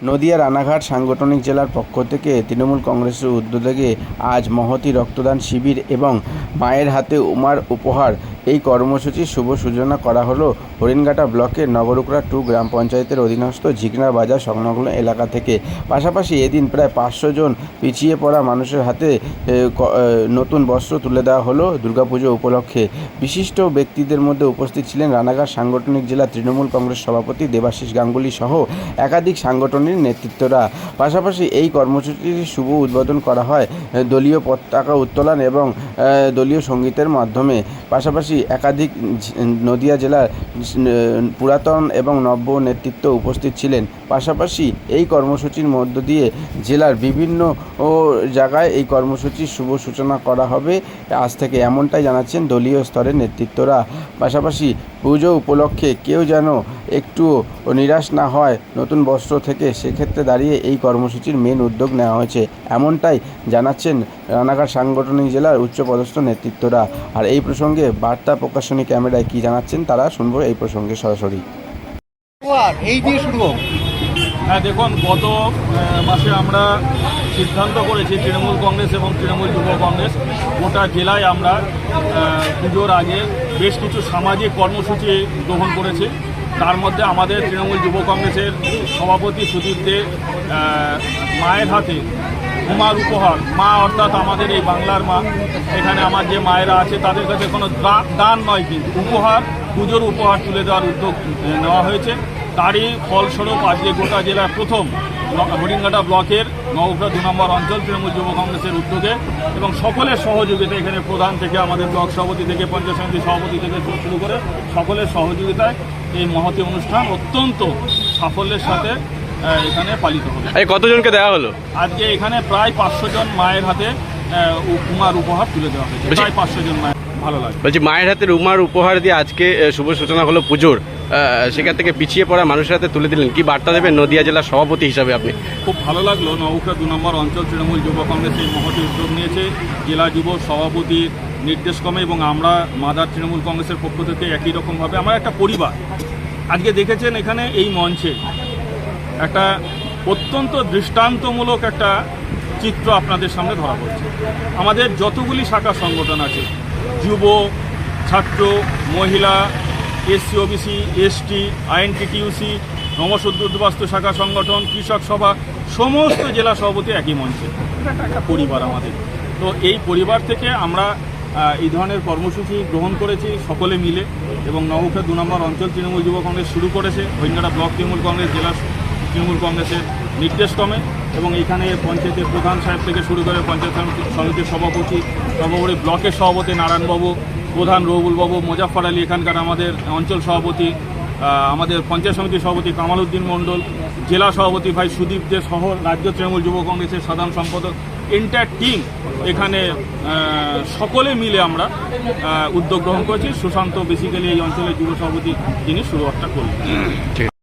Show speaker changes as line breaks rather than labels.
নদিয়া রানাঘাট সাংগঠনিক জেলার পক্ষ থেকে তৃণমূল কংগ্রেসের উদ্যোগে আজ মহতি রক্তদান শিবির এবং মায়ের হাতে উমার উপহার এই কর্মসূচির শুভ সূচনা করা হলো হরিণঘাটা ব্লকের নগরুকরা টু গ্রাম পঞ্চায়েতের অধীনস্থ ঝিকনা বাজার সংলগ্ন এলাকা থেকে। পাশাপাশি এদিন প্রায় পাঁচশো জন পিছিয়ে পড়া মানুষের হাতে নতুন বস্ত্র তুলে দেওয়া হলো দুর্গাপুজো উপলক্ষে। বিশিষ্ট ব্যক্তিদের মধ্যে উপস্থিত ছিলেন রানাঘাট সাংগঠনিক জেলা তৃণমূল কংগ্রেস সভাপতি দেবাশিস গাঙ্গুলি সহ একাধিক সাংগঠনিক নেতৃত্বরা। পাশাপাশি এই কর্মসূচির শুভ উদ্বোধন করা হয় দলীয় পতাকা উত্তোলন এবং দলীয় সঙ্গীতের মাধ্যমে। পাশাপাশি একাধিক ঝি- নদিয়া জেলার পুরাতন এবং নব্য নেতৃত্ব উপস্থিত ছিলেন। পাশাপাশি এই কর্মসূচির মধ্য দিয়ে জেলার বিভিন্ন ও জায়গায় এই কর্মসূচির শুভ সূচনা করা হবে। আজ থেকে এমনটাই জানাচ্ছেন দলীয় স্তরের নেতৃত্বরা। পাশাপাশি পুজো উপলক্ষে কেউ যেন একটু নিরাশ না হয় নতুন বস্ত্র থেকে সেক্ষেত্রে দাঁড়িয়ে এই কর্মসূচির মেন উদ্যোগ নেওয়া হয়েছে। এমনটাই জানাচ্ছেন রানাঘাট সাংগঠনিক জেলার উচ্চপদস্থ নেতৃত্বরা। আর এই প্রসঙ্গে বার্তা প্রকাশনী ক্যামেরায় কি জানাচ্ছেন তারা শুনব এই প্রসঙ্গে সরাসরি।
এই দিয়ে শুরু
হ্যাঁ দেখুন গত মাসে আমরা সিদ্ধান্ত করেছি তৃণমূল কংগ্রেস এবং তৃণমূল যুব কংগ্রেস। গোটা জেলায় আমরা পুজোর আগে বেশ কিছু সামাজিক কর্মসূচি গ্রহণ করেছি। তার মধ্যে আমাদের তৃণমূল যুব কংগ্রেসের সভাপতি সুদীপ দে মায়ের হাতে উমার উপহার, মা অর্থাৎ আমাদের এই বাংলার মা। এখানে আমার যে মায়েরা আছে, তাদের কাছে কোনো দান নয় কিন্তু, উপহার, পুজোর উপহার তুলে দেওয়ার উদ্যোগ নেওয়া হয়েছে। তারই ফলস্বরূপ আজকে গোটা জেলার প্রথম হরিণঘাটা ব্লকের নবগ্রা দু নম্বর অঞ্চল তৃণমূল যুব কংগ্রেসের উদ্যোগে এবং সকলের সহযোগিতা এখানে প্রধান থেকে আমাদের ব্লক সভাপতি থেকে পঞ্চায়েত সমিতি সভাপতি থেকে শুরু করে সকলের সহযোগিতায় এই মহতী অনুষ্ঠান অত্যন্ত সাফল্যের সাথে এখানে পালিত হবে।
কতজনকে দেওয়া হলো?
আজকে এখানে প্রায় পাঁচশো জন মায়ের হাতে আহ, উ- উমার উপহার তুলে দেওয়া হয়েছে। প্রায় পাঁচশো জন মায়ের ভালো লাগে।
বলছি মায়ের হাতে রুমার উপহার দিয়ে আজকে শুভ সূচনা হলো পুজোর। সেখান থেকে পিছিয়ে পড়া মানুষের হাতে তুলে দিলেন। কি বার্তা দেবেন নদিয়া জেলার সভাপতি হিসাবে আপনি?
খুব ভালো লাগল। নৌকা দু নম্বর অঞ্চল তৃণমূল যুব কংগ্রেস এই মহতি উদ্যোগ নিয়েছে। জেলা যুব সভাপতির নির্দেশক্রমে এবং আমরা মাদার তৃণমূল কংগ্রেসের পক্ষ থেকে একই রকমভাবে আমার একটা পরিবার আজকে দেখেছেন এখানে এই মঞ্চে একটা অত্যন্ত দৃষ্টান্তমূলক একটা চিত্র আপনাদের সামনে ধরা পড়ছে। আমাদের যতগুলি শাখা সংগঠন আছে যুব, ছাত্র, মহিলা, এসসি, ওবিসি, এসটি, আইএনটিটিউসি নবশুদ্ধবাস্তু শাখা সংগঠন, কৃষক সভা, সমস্ত জেলা সভাপতি একই মঞ্চে। একটা- পরিবার আমাদের। তো এই পরিবার থেকে আমরা এই ধরনের কর্মসূচি গ্রহণ করেছি সকলে মিলে এবং নবখা দু নম্বর অঞ্চল তৃণমূল যুব কংগ্রেস শুরু করেছে। হরিণঘাটা ব্লক তৃণমূল কংগ্রেস, জেলা তৃণমূল কংগ্রেসের নির্দেশক্রমে এবং এখানে পঞ্চায়েতের প্রধান সাহেব থেকে শুরু করে পঞ্চায়েত সমিতির সভাপতি, সর্বোপরি ব্লকের সভাপতি নারায়ণবাবু, প্রধান রহুলবাবু মোজাফর আলী এখানকার আমাদের অঞ্চল সভাপতি আমাদের পঞ্চায়েত সমিতির সভাপতি কামাল উদ্দিন মণ্ডল, জেলা সভাপতি ভাই সুদীপ দে সহ রাজ্য তৃণমূল যুব কংগ্রেসের সাধারণ সম্পাদক এন্টার টিম এখানে সকলে মিলে আমরা উদ্যোগ গ্রহণ করেছি। সুশান্ত বেসিক্যালি এই অঞ্চলের যুব সভাপতি যিনি শুরুয়াতটা করলেন।